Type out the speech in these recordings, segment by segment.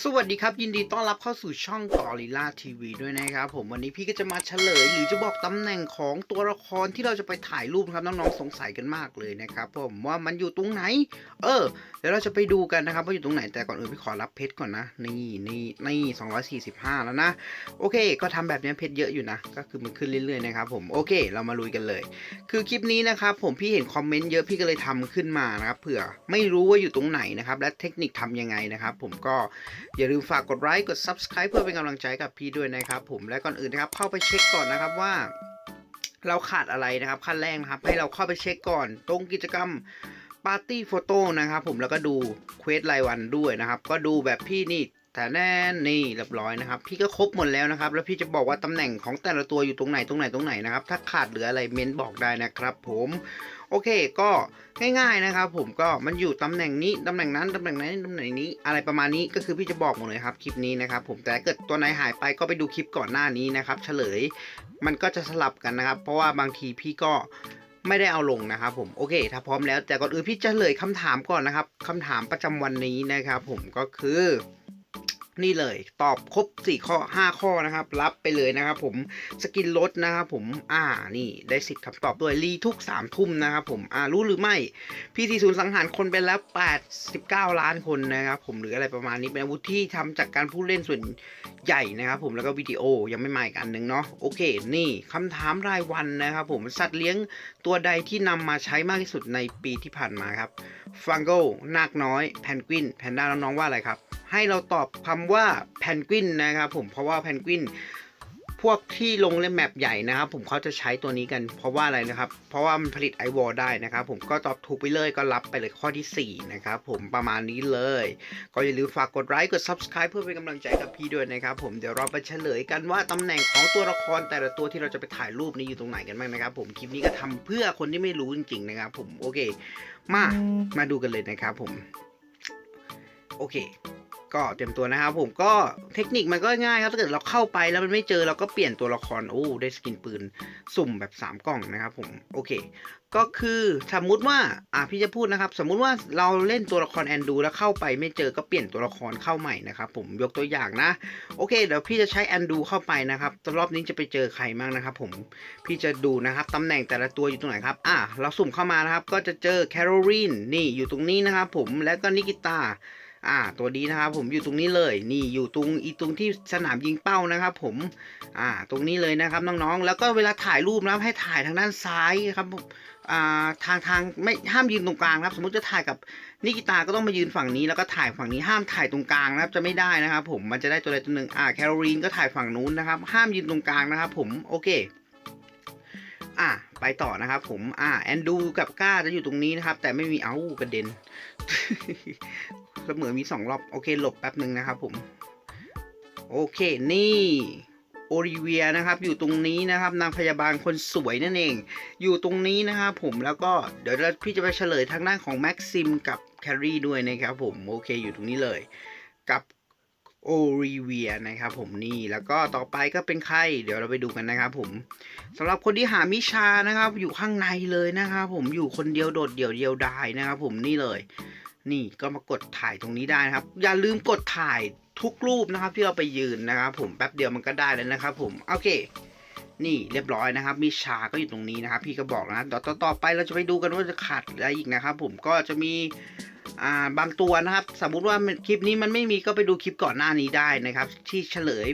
สวัสดีครับ ยินดีต้อนรับเข้าสู่ช่องกอริล่าทีวีด้วยนะครับผมวันนี้พี่ก็จะมาเฉลย หรือจะบอกตำแหน่งของตัวละครที่เราจะไปถ่ายรูปครับน้องๆสงสัยกันมากเลยนะครับผมว่ามันอยู่ตรงไหน เออเดี๋ยวเราจะไปดูกันนะครับว่าอยู่ตรงไหนแต่ก่อนอื่นพี่ขอรับเพชรก่อนนะ นี่นี่นี่245แล้วนะ โอเค ก็ทำแบบนี้เพชรเยอะอยู่นะ ก็คือมันขึ้นเรื่อยๆนะครับผมโอเค เรามาลุยกันเลย คือคลิปนี้นะครับผมพี่เห็นคอมเมนต์เยอะพี่ก็เลยทำขึ้นมานะครับเผื่อไม่รู้ว่าอยู่ตรงไหนนะครับและเทคนิคทำยังไงนะครับผมก็อย่าลืมฝากกดไลค์กด Subscribe เพื่อเป็นกำลังใจกับพี่ด้วยนะครับผมและก่อนอื่นนะครับเข้าไปเช็คก่อนนะครับว่า เราขาดอะไรนะครับขั้นแรกนะครับ ให้เราเข้าไปเช็คก่อน ตรงกิจกรรมปาร์ตี้โฟโต้นะครับผมแล้วก็ดูเควสรายวันด้วยนะครับ ก็ดูแบบพี่นี่แต่แน่นี่เรียบร้อยนะครับ พี่ก็ครบหมดแล้วนะครับ แล้วพี่จะบอกว่าตำแหน่งของแต่ละตัวอยู่ตรงไหนตรงไหนตรงไหนนะครับ ถ้าขาดเหลืออะไรเม้นบอกได้นะครับ ผม โอเค ก็ง่ายๆนะครับผมก็มันอยู่ตำแหน่งนี้ตำแหน่งนั้นตำแหน่งนั้นตำแหน่งนี้อะไรประมาณนี้ก็คือพี่จะบอกหมดเลยครับคลิปนี้นะครับผมแต่เกิดตัวไหนหายไปก็ไปดูคลิปก่อนหน้านี้นะครับเฉลยมันก็จะสลับกันนะครับ เพราะว่าบางทีพี่ก็ไม่ได้เอาลงนะครับผมโอเค ถ้าพร้อมแล้วแต่ก่อนอื่นพี่จะเฉลยคำถามก่อนนะครับคำถามประจำวันนี้นะครับผมก็คือ นี่เลยตอบครบ 4 ข้อ 5 ข้อนะครับ รับไปเลยนะครับผมสกินลดนะครับผมอ่านี่ได้สิทธิ์คำตอบด้วยรีทุก 3 ทุ่มนะครับผมอ่ารู้หรือไม่พี่ทีศูนย์สังหารคนไปแล้ว 89 ล้านคนนะครับผมหรืออะไรประมาณนี้เป็นอาวุธที่ทำจากการผู้เล่นส่วนใหญ่นะครับผมแล้วก็วิดีโอยังไม่มาอีกอันหนึ่งเนาะโอเค นี่คำถามรายวันนะครับผมสัตว์เลี้ยงตัวใดที่นำมาใช้มากที่สุดในปีที่ผ่านมาครับฟังโกนาคน้อยแพนกวินแพนด้าน้องๆว่าอะไรครับ ให้เราตอบคำว่าแพนกวินนะครับผมเพราะว่าแพนกวิน พวกที่ลงเล่นแมปใหญ่นะครับ ผมเขาจะใช้ตัวนี้กันเพราะว่าอะไรนะครับ เพราะว่ามันผลิตไอวอลได้นะครับ ผมก็ตอบถูกไปเลยก็รับไปเลยข้อทีสี่ 4 นะครับ ผมประมาณนี้เลย ก็อย่าลืมฝากกดไลค์กด Subscribe เพื่อเป็นกำลังใจกับพี่ด้วยนะครับ ผมเดี๋ยวเราไปเฉลยกันว่าตำแหน่งของตัวละครแต่ละตัวที่เราจะไปถ่ายรูปนี้อยู่ตรงไหนกันบ้างนะครับ ผมคลิปนี้ก็ทำเพื่อคนที่ไม่รู้จริงๆนะครับ ผมโอเค มามาดูกันเลยนะครับ ผมโอเค ก็เตรียมตัวนะครับผมก็เทคนิคมันก็ง่ายครับถ้าเกิดเราเข้าไปแล้วมันไม่เจอเราก็เปลี่ยนตัวละครโอ้ได้สกินปืนสุ่มแบบ 3 กล่องนะครับผมโอเค ก็คือสมมุติว่าอะพี่จะพูดนะครับ สมมุติว่าเราเล่นตัวละครแอนดูแล้วเข้าไปไม่เจอก็เปลี่ยนตัวละครเข้าใหม่นะครับผมยกตัวอย่างนะโอเคเดี๋ยวพี่จะใช้แอนดูเข้าไปนะครับรอบนี้จะไปเจอใครบ้างนะครับผมพี่จะดูนะครับตำแหน่งแต่ละตัวอยู่ตรงไหนครับอะเราสุ่มเข้ามานะครับก็จะเจอแคโรลีนนี่อยู่ตรงนี้นะครับผมแล้วก็นิกิตา อ่าตัวนี้นะครับผมอยู่ตรงนี้เลยนี่อยู่ตรงอีตรงที่สนามยิงเป้านะครับผมอ่าตรงนี้เลยนะครับน้องๆ แล้วก็เวลาถ่ายรูปนะครับให้ถ่ายทางด้านซ้ายครับผมอ่าทางทางไม่ห้ามยืนตรงกลางครับ สมมติจะถ่ายกับนิกิตาก็ต้องมายืนฝั่งนี้แล้วก็ถ่ายฝั่งนี้ห้ามถ่ายตรงกลางนะครับจะไม่ได้นะครับผมมันจะได้ตัวใดตัวหนึ่งอ่าแคโรลีนก็ถ่ายฝั่งนู้นนะครับ ห้ามยืนตรงกลางนะครับผมโอเคอะไปต่อนะครับผมอ่าแอนดูกับก้าจะอยู่ตรงนี้นะครับ แต่ไม่มีเอ้ากระเด็น เสมอมีสองรอบ โอเค หลบแป๊บหนึ่งนะครับผม โอเค นี่โอริเวียนะครับอยู่ตรงนี้นะครับนางพยาบาลคนสวยนั่นเอง อยู่ตรงนี้นะครับผมแล้วก็เดี๋ยวพี่จะไปเฉลยทางด้านของแม็กซิมกับแครี่ด้วยนะครับผมโอเคอยู่ตรงนี้เลย กับโอริเวียนะครับผมนี่แล้วก็ต่อไปก็เป็นใครเดี๋ยวเราไปดูกันนะครับผมสำหรับคนที่หามิชานะครับอยู่ข้างในเลยนะครับผมอยู่คนเดียวโดดเดี่ยวเดียวดายนะครับผมนี่เลย นี่ก็มากดถ่ายตรงนี้ได้นะครับ อย่าลืมกดถ่ายทุกรูปนะครับ ที่เราไปยืนนะครับ ผมแป๊บเดียวมันก็ได้แล้วนะครับ ผมโอเค นี่เรียบร้อยนะครับ มีชาก็อยู่ตรงนี้นะครับ พี่ก็บอกนะเดี๋ยวต่อไปเราจะไปดูกันว่าจะขาดอะไรอีกนะครับ ผมก็จะมีบางตัวนะครับ สมมุติว่าคลิปนี้มันไม่มีก็ไปดูคลิปก่อนหน้านี้ได้นะครับ ที่เฉลย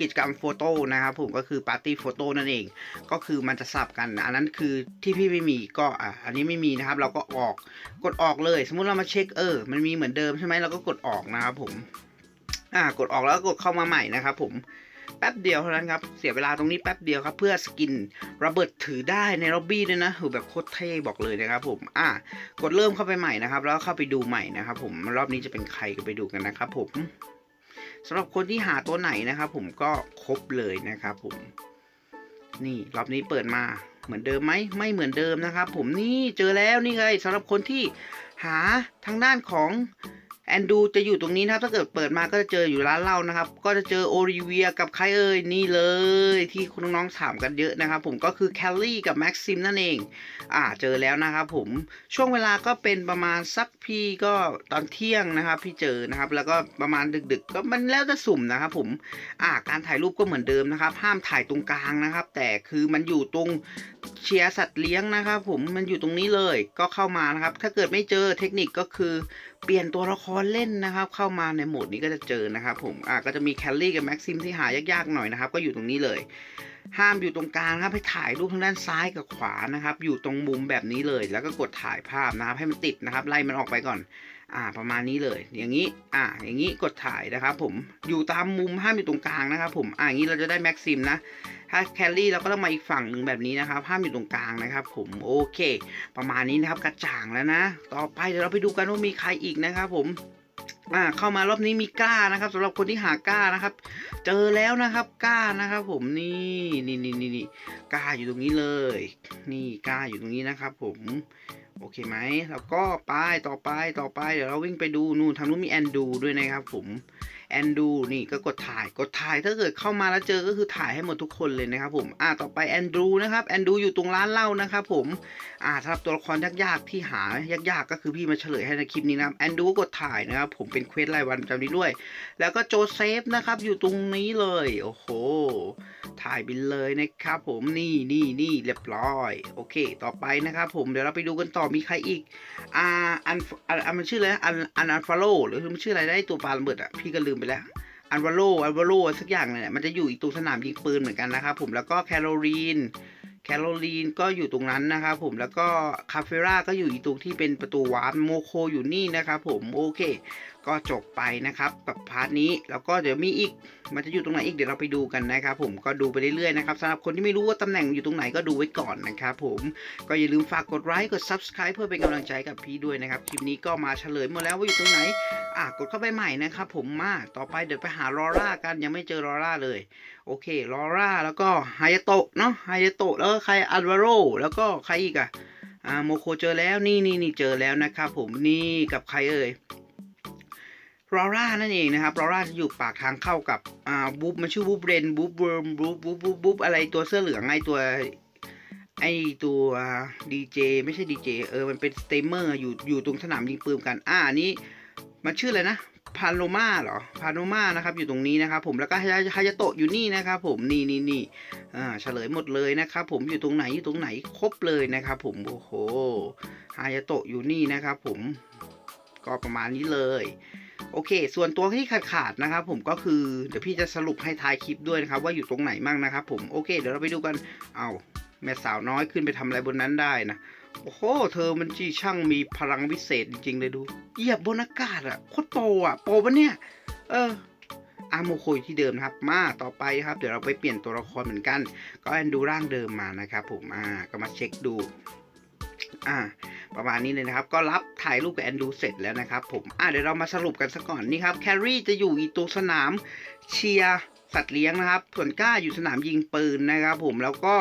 กิจกรรมโฟโต้นะครับผมก็คือปาร์ตี้โฟโต้นั่นเอง ก็คือมันจะสับกัน อันนั้นคือที่พี่ไม่มีก็อะอันนี้ไม่มีนะครับ เราก็ออกกดออกเลย สมมุติเรามาเช็คเออ มันมีเหมือนเดิมใช่ไหมเราก็กดออกนะครับผม อ่ากดออกแล้วก็กดเข้ามาใหม่นะครับผมแป๊บเดียวเท่านั้นครับ เสียเวลาตรงนี้แป๊บเดียวครับ เพื่อสกินระเบิดถือได้ในล็อบบี้ด้วยนะคือแบบโคตรเท่บอกเลยนะครับผม อ่ากดเริ่มเข้าไปใหม่นะครับ แล้วเข้าไปดูใหม่นะครับผม รอบนี้จะเป็นใครก็ไปดูกันนะครับผม สำหรับคนที่หาตัวไหนนะครับผมก็ครบเลยนะครับผมนี่รอบนี้เปิดมาเหมือนเดิมไหมไม่เหมือนเดิมนะครับ ผมนี่เจอแล้วนี่เลยสำหรับคนที่หาทางด้านของ แอนดูจะอยู่ตรงนี้นะครับ ถ้าเกิดเปิดมาก็จะเจออยู่ร้านเหล้านะครับ ก็จะเจอโอริเวียกับใครเอ่ยนี่เลย ที่คุณน้องๆถามกันเยอะนะครับ ผมก็คือแคลลี่กับแม็กซิมนั่นเอง อ่าเจอแล้วนะครับผมช่วงเวลาก็เป็นประมาณสักพี่ก็ตอนเที่ยงนะครับพี่เจอนะครับ แล้วก็ประมาณดึก ๆ ก็มันแล้วแต่สุ่มนะครับผมอ่าการถ่ายรูปก็เหมือนเดิมนะครับ ห้ามถ่ายตรงกลางนะครับ แต่คือมันอยู่ตรงเชียร์สัตว์เลี้ยงนะครับ ผมมันอยู่ตรงนี้เลยก็เข้ามานะครับ ถ้าเกิดไม่เจอเทคนิคก็คือเปลี่ยนตัวละครเล่นนะครับ เข้ามาในโหมดนี้ก็จะเจอนะครับผมอ่าก็จะมีแคลรี่กับแม็กซิมที่หายากๆหน่อยนะครับ ก็อยู่ตรงนี้เลย ห้ามอยู่ตรงกลางครับให้ถ่ายรูปทางด้านซ้ายกับขวานะครับ อยู่ตรงมุมแบบนี้เลย แล้วก็กดถ่ายภาพนะครับให้มันติดนะครับ ไล่มันออกไปก่อน อ่าประมาณนี้เลย อย่างนี้อ่าอย่างนี้กดถ่ายนะครับผมอยู่ตามมุมห้ามอยู่ตรงกลางนะครับผมอ่าอย่างนี้เราจะได้แม็กซิมนะถ้าแคลรี่เราก็ต้องมาอีกฝั่งหนึ่งแบบนี้นะครับห้ามอยู่ตรงกลางนะครับ ผมโอเค ประมาณนี้นะครับกระจ่างแล้วนะ ต่อไปเดี๋ยวเราไปดูกันว่ามีใครอีกนะครับผมอ่าเข้ามารอบนี้มีกล้านะครับสำหรับคนที่หากล้านะครับ เจอแล้วนะครับกล้านะครับ ผมนี่นี่นี่นี่นี่กล้าอยู่ตรงนี้เลย นี่กล้าอยู่ตรงนี้นะครับ ผม โอเคไหมแล้วก็ไปต่อไปต่อไปเดี๋ยวเราวิ่งไปดูนู่นทางนู้นมีแอนดูด้วยนะครับผม แอนดูนี่ก็กดถ่ายกดถ่ายถ้าเกิดเข้ามาแล้วเจอก็คือถ่ายให้หมดทุกคนเลยนะครับผมอ่าต่อไปแอนดูนะครับแอนดูอยู่ตรงร้านเหล้านะครับผมอ่าสำหรับตัวละครยากๆที่หายากๆ ก็คือพี่มาเฉลยให้ในคลิปนี้นะครับแอนดูก็กดถ่ายนะครับผมเป็นเควสรายวันประจำนี้ด้วย แล้วก็โจเซฟนะครับอยู่ตรงนี้เลยโอ้โหถ่ายไปเลยนะครับผมนี่นี่นี่เรียบร้อย โอเค ต่อไปนะครับผมเดี๋ยวเราไปดูกันต่อมีใครอีกอ่าอันอันมันชื่ออะไรอันอันอันฟาโลหรือมันชื่ออะไรได้ตัวปลาระเบิดอะพี่ก็ลืมไปแล้วอันวาโลอันวาโลสักอย่างเนี่ยมันจะอยู่อีกตรงสนามยิงปืนเหมือนกันนะครับผมแล้วก็แคโรลีนแคโรลีนก็อยู่ตรงนั้นนะครับผมแล้วก็คาเฟราก็อยู่อีกตรงที่เป็นประตูวาร์ปโมโคอยู่นี่นะครับผมโอเค ก็จบไปนะครับกับพาร์ทนี้แล้วก็เดี๋ยวมีอีก มันจะอยู่ตรงไหนอีกเดี๋ยวเราไปดูกันนะครับ ผมก็ดูไปเรื่อยๆนะครับสำหรับคนที่ไม่รู้ว่าตำแหน่งอยู่ตรงไหนก็ดูไว้ก่อนนะครับผมก็อย่าลืมฝากกดไลค์กด subscribe เพื่อเป็นกำลังใจกับพี่ด้วยนะครับคลิปนี้ก็มาเฉลยหมดแล้วว่าอยู่ตรงไหนอะกดเข้าไปใหม่นะครับผมมาต่อไปเดี๋ยวไปหาลอร่ากันยังไม่เจอลอร่าเลยโอเคลอร่าแล้วก็ไฮยโตะเนาะไฮยโตะแล้วก็ใครอัลวาโรแล้วก็ใครอีกอะอ่าโมโคเจอแล้วนี่นี่นี่เจอแล้วนะครับผมนี่กับใครเอ่ย รอร่านั่นเองนะครับรอร่าจะอยู่ปากทางเข้ากับอ่าบุ๊บมันชื่อบุ๊บเรนบุ๊บเวิร์มบุ๊บบุ๊บบุ๊บบุ๊บอะไรตัวเสื้อเหลืองไอตัวไอตัวดีเจไม่ใช่ดีเจเออมันเป็นสเตมเมอร์อยู่อยู่ตรงสนามยิงปืนกัน อ่านี้มันชื่ออะไรนะพาโลมาเหรอพาโลมานะครับอยู่ตรงนี้นะครับผมแล้วก็ฮายาโตะอยู่นี่นะครับผมนี่นี่นี่อ่าเฉลยหมดเลยนะครับผมอยู่ตรงไหนอยู่ตรงไหนครบเลยนะครับผมโอ้โหฮายาโตะอยู่นี่นะครับผมก็ประมาณนี้เลย โอเค ส่วนตัวที่ขาดขาดนะครับผมก็คือเดี๋ยวพี่จะสรุปให้ท้ายคลิปด้วยนะครับว่าอยู่ตรงไหนมั่งนะครับผมโอเค เดี๋ยวเราไปดูกันเอาแม่สาวน้อยขึ้นไปทำอะไรบนนั้นได้นะโอ้โห เธอมันจีช่างมีพลังวิเศษจริงๆเลยดูเหยียบบนอากาศอะโคตรโปอะโปปะเนี่ย เอออาโมโคยที่เดิมนะครับ มาต่อไปครับ เดี๋ยวเราไปเปลี่ยนตัวละครเหมือนกัน ก็แอนดูร่างเดิมมานะครับผมอ่าก็มาเช็คดู อ่า ประมาณนี้เลยนะครับ ก็รับถ่ายรูปกับแอนดูเสร็จแล้วนะครับผมอะเดี๋ยวเรามาสรุปกันซะก่อนนี่ครับแครี่จะอยู่อีตัวสนามเชียร์สัตว์เลี้ยงนะครับ ส่วนก้าอยู่สนามยิงปืนนะครับ ผมแล้วก็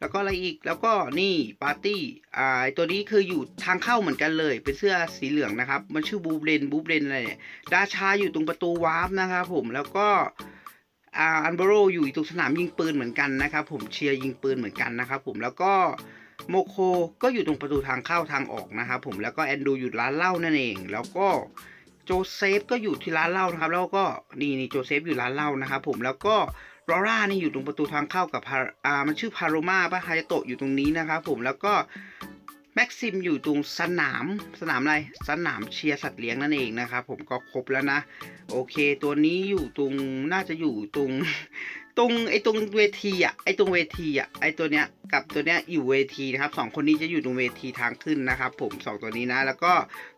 แล้วก็อะไรอีกแล้วก็นี่ปาร์ตี้อ่าตัวนี้คืออยู่ทางเข้าเหมือนกันเลย เป็นเสื้อสีเหลืองนะครับ มันชื่อบูเบรนบูเบรนอะไรเนี่ยดาชาอยู่ตรงประตูวาร์ปนะครับผมแล้วก็อันเบโรอยู่อีตรงสนามยิงปืนเหมือนกันนะครับ ผมเชียร์ยิงปืนเหมือนกันนะครับ ผมแล้วก็ โมโคก็อยู่ตรงประตูทางเข้าทางออกนะครับผมแล้วก็แอนดูอยู่ร้านเหล้านั่นเอง แล้วก็โจเซฟก็อยู่ที่ร้านเหล้านะครับ แล้วก็นี่นี่โจเซฟอยู่ร้านเหล้านะครับผมแล้วก็รอร่านี่อยู่ตรงประตูทางเข้ากับพาอ่ามันชื่อพาโรมาปะฮายโตะอยู่ตรงนี้นะครับผมแล้วก็แม็กซิมอยู่ตรงสนามสนามอะไรสนามเชียร์สัตว์เลี้ยงนั่นเองนะครับผมก็ครบแล้วนะ โอเค ตัวนี้อยู่ตรงน่าจะอยู่ตรง ตรงไอ้ตรงเวทีอะไอ้ตรงเวทีอะไอ้ตัวเนี้ยกับตัวเนี้ยอยู่เวทีนะครับสองคนนี้จะอยู่ตรงเวทีทางขึ้นนะครับ ผมสองตัวนี้นะ แล้วก็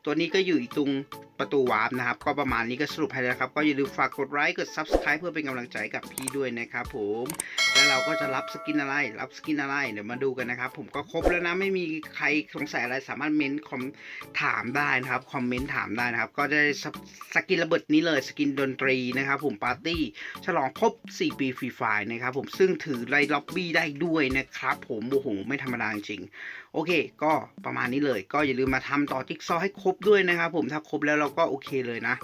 ตัวนี้ก็อยู่อีกตรงประตูวาร์ปนะครับ ก็ประมาณนี้ก็สรุปให้แล้วครับ ก็อย่าลืมฝากกดไลค์กด subscribe เพื่อเป็นกำลังใจกับพี่ด้วยนะครับผมแล้วเราก็จะรับสกินอะไร รับสกินอะไรเดี๋ยวมาดูกันนะครับ ผมก็ครบแล้วนะไม่มีใครสงสัยอะไรสามารถเม้นคอมถามได้นะครับคอมเมนต์ถามได้นะครับ ก็จะได้สกินระเบิดนี้เลยสกินดนตรีนะครับ ผมปาร์ตี้ฉลองครบ4ปีฟรีรีไฟนะครับผมซึ่งถือไลล็อบบี้ได้ด้วยนะครับ ผมโอ้โหไม่ธรรมดาจริงโอเค ก็ประมาณนี้เลย ก็อย่าลืมมาทำต่อจิ๊กซอให้ครบด้วยนะครับผมถ้าครบแล้วเราก็โอเคเลยนะ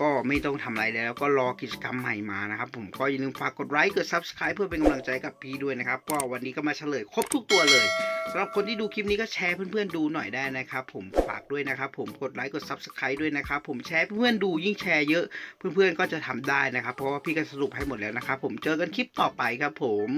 ก็ไม่ต้องทำอะไรแล้วก็รอกิจกรรมใหม่มานะครับผมก็อย่าลืมฝากกดไลค์กด Subscribe เพื่อเป็นกำลังใจกับพี่ด้วยนะครับก็วันนี้ก็มาเฉลยครบทุกตัวเลยสำหรับคนที่ดูคลิปนี้ก็แชร์เพื่อนๆดูหน่อยได้นะครับผมฝากด้วยนะครับผมกดไลค์กด Subscribe ด้วยนะครับผมแชร์เพื่อนๆดูยิ่งแชร์เยอะเพื่อนๆก็จะทำได้นะครับ เพราะว่าพี่ก็สรุปให้หมดแล้วนะครับผมเจอกันคลิปต่อไปครับผม